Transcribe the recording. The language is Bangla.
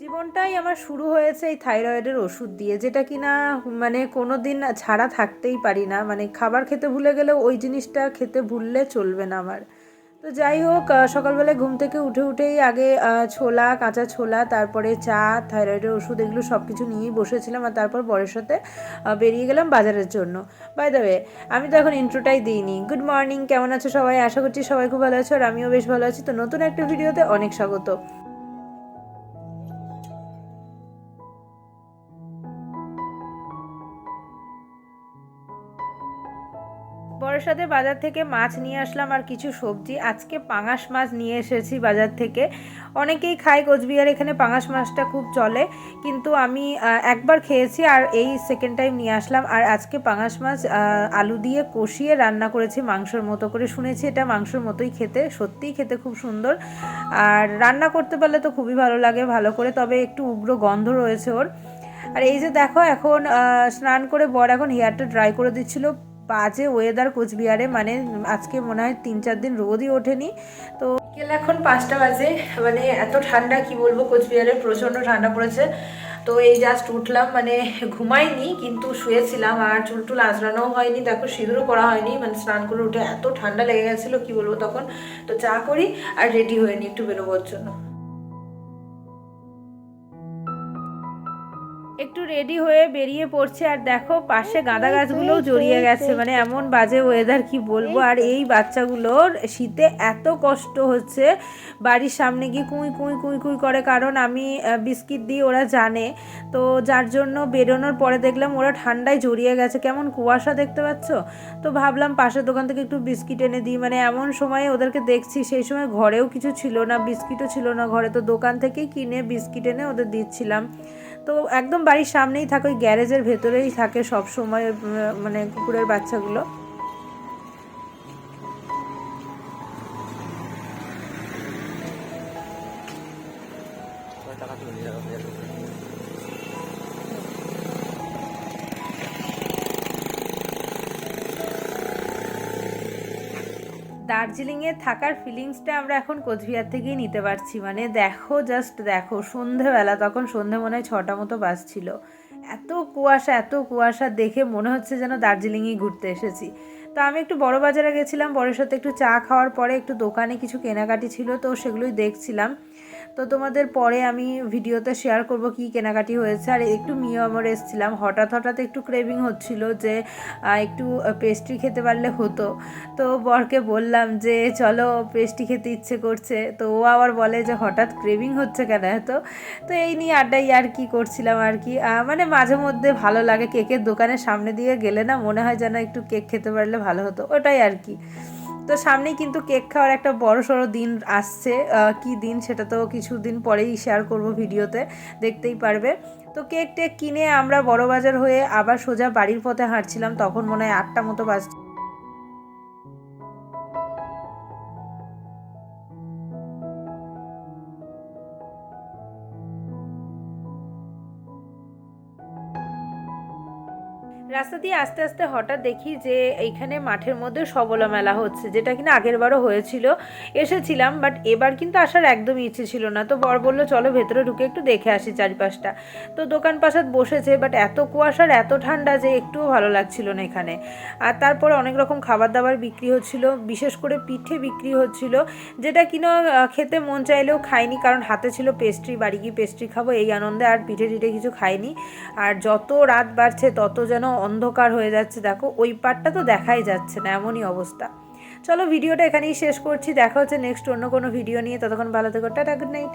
জীবনটাই আমার শুরু হয়েছে এই থাইরয়েডের ওষুধ দিয়ে, যেটা কি না মানে কোনো দিন ছাড়া থাকতেই পারি না। মানে খাবার খেতে ভুলে গেলে ওই জিনিসটা খেতে ভুললে চলবে না আমার। তো যাই হোক সকালবেলায় ঘুম থেকে উঠে উঠেই আগে ছোলা, কাঁচা ছোলা, তারপরে চা, থাইরয়েডের ওষুধ, এগুলো সব কিছু নিয়েই বসেছিলাম আর তারপর বরের সাথে বেরিয়ে গেলাম বাজারের জন্য। বাই দ্য আমি তো এখন ইন্ট্রোটাই দিইনি। গুড মর্নিং কেমন আছো সবাই? আশা করছি সবাই খুব ভালো আছো আর আমিও বেশ ভালো আছি। তো নতুন একটা ভিডিওতে অনেক স্বাগত। সাথে বাজার থেকে মাছ নিয়ে আসলাম আর কিছু সবজি। আজকে পাঙাশ মাছ নিয়ে এসেছি বাজার থেকে। অনেকেই খায়, কোচবিহার এখানে পাঙাশ মাছটা খুব চলে। কিন্তু আমি একবার খেয়েছি আর এই সেকেন্ড টাইম নিয়ে আসলাম। আর আজকে পাঙাশ মাছ আলু দিয়ে কষিয়ে রান্না করেছি মাংসর মতো করে। শুনেছি এটা মাংসর মতোই খেতে, সত্যিই খেতে খুব সুন্দর। আর রান্না করতে পারলে তো খুবই ভালো লাগে, ভালো করে। তবে একটু উগ্র গন্ধ রয়েছে ওর। আর এই যে দেখো, এখন স্নান করে বর এখন হেয়ারটা ড্রাই করে দিচ্ছিল। বাজে ওয়েদার কোচবিহারে মানে আজকে মনে হয় তিন চার দিন রোদই ওঠেনি। তো বিকেল এখন পাঁচটা বাজে মানে এত ঠান্ডা, কি বলব, কোচবিহারে প্রচণ্ড ঠান্ডা পড়েছে। তো এই জাস্ট উঠলাম মানে ঘুমাইনি, কিন্তু শুয়েছিলাম, আর চুল টুল আঁচড়ানোও হয়নি, দেখো সিঁদুরও করা হয়নি মানে স্নান করে উঠে এত ঠান্ডা লেগে গেছিল, কি বলব তখন। তো চা করি আর রেডি হয়ে নি একটু বেরোবার জন্য। একটু রেডি হয়ে বেরিয়ে পড়ছে আর দেখো পাশে গাঁদা গাছগুলোও জড়িয়ে গেছে। মানে এমন বাজে ওয়েদার কি বলব? আর এই বাচ্চাগুলোর শীতে এত কষ্ট হচ্ছে। বাড়ির সামনে গিয়ে কুঁই কুঁই কুঁই কুঁই করে। কারণ আমি বিস্কিট দিই ওরা জানে। তো যার জন্য বেরোনোর পরে দেখলাম ওরা ঠান্ডায় জড়িয়ে গেছে। কেমন কুয়াশা দেখতে পাচ্ছ? তো ভাবলাম পাশের দোকান থেকে একটু বিস্কিট এনে দিই। মানে এমন সময় ওদেরকে দেখছি, সেই সময় ঘরেও কিছু ছিল না, বিস্কিটও ছিল না ঘরে। তো দোকান থেকেই কিনে বিস্কিট এনে ওদের দিচ্ছিলাম। তো একদম বাড়ির সামনেই থাকে ওই গ্যারেজের ভেতরেই থাকে সব সময় মানে কুকুরের বাচ্চাগুলো। দার্জিলিংয়ে থাকার ফিলিংসটা আমরা এখন কোচবিহার থেকেই নিতে পারছি। মানে দেখো জাস্ট দেখো, সন্ধেবেলা তখন সন্ধে মনে হয় ছটা মতো বাজছিল। এত কুয়াশা এত কুয়াশা দেখে মনে হচ্ছে যেন দার্জিলিংয়েই ঘুরতে এসেছি। তো আমি একটু বড় বাজারে গেছিলাম বড়ের সাথে একটু চা খাওয়ার পরে একটু দোকানে কিছু কেনাকাটি ছিল, তো সেগুলোই দেখছিলাম। তো তোমাদের পরে আমি ভিডিওতে শেয়ার করব কি কেনাকাটি হয়েছে। আর একটু মিও আমার এসেছিলাম। হঠাৎ হঠাৎ একটু ক্রেভিং হচ্ছিল যে একটু পেস্ট্রি খেতে পারলে হতো। তো বরকে বললাম যে, চলো পেস্ট্রি খেতে ইচ্ছে করছে। তো ও আবার বলে যে, হঠাৎ ক্রেভিং হচ্ছে কেন এত? তো এই নিয়ে আড্ডাই আর কি করছিলাম আর কি। মানে মাঝে মধ্যে ভালো লাগে। কেকের দোকানের সামনে দিয়ে গেলে না মনে হয় যেন একটু কেক খেতে পারলে ভালো হতো। ওটাই আর কি। তো সামনেই কিন্তু কেক খাওয়ার একটা বড় সড়ো দিন আসছে। কি দিন সেটা তো কিছুদিন পরেই শেয়ার করব ভিডিওতে, দেখতেই পারবে। তো কেক টেক কিনে আমরা বড় বাজার হয়ে আবার সোজা বাড়ির পথে হাঁটছিলাম, তখন মনে হয় আটটা মতো বাজ রাস্তা দিয়ে আস্তে আস্তে হঠাৎ দেখি যে এইখানে মাঠের মধ্যে সবলা মেলা হচ্ছে, যেটা কিনা আগের বারও হয়েছিল। এসেছিলাম বাট এবার কিন্তু আসার একদমই ইচ্ছে ছিল না। তো বর বলল, চলো ভেতরে ঢুকে একটু দেখে আসি চারিপাশটা। তো দোকান পাশাত বসেছে বাট এত কুয়াশার এত ঠান্ডা যে একটুও ভালো লাগছিল না এখানে। আর তারপরে অনেক রকম খাবার দাবার বিক্রি হচ্ছিল, বিশেষ করে পিঠে বিক্রি হচ্ছিল, যেটা কিনা খেতে মন চাইলেও খাইনি, কারণ হাতে ছিল পেস্ট্রি বাড়ি গিয়ে পেস্ট্রি খাব, এই আনন্দে আর পিঠে টিঠে কিছু খাইনি। আর যত রাত বাড়ছে, তত যেন অন্ধকার হয়ে যাচ্ছে, দেখো। ওই পারটা তো দেখাই যাচ্ছে না, এমনই অবস্থা। চলো, ভিডিওটা এখানেই শেষ করছি। দেখা হচ্ছে নেক্সট অন্য কোনো ভিডিও নিয়ে। ততক্ষণ ভালো থেকো। Tata good night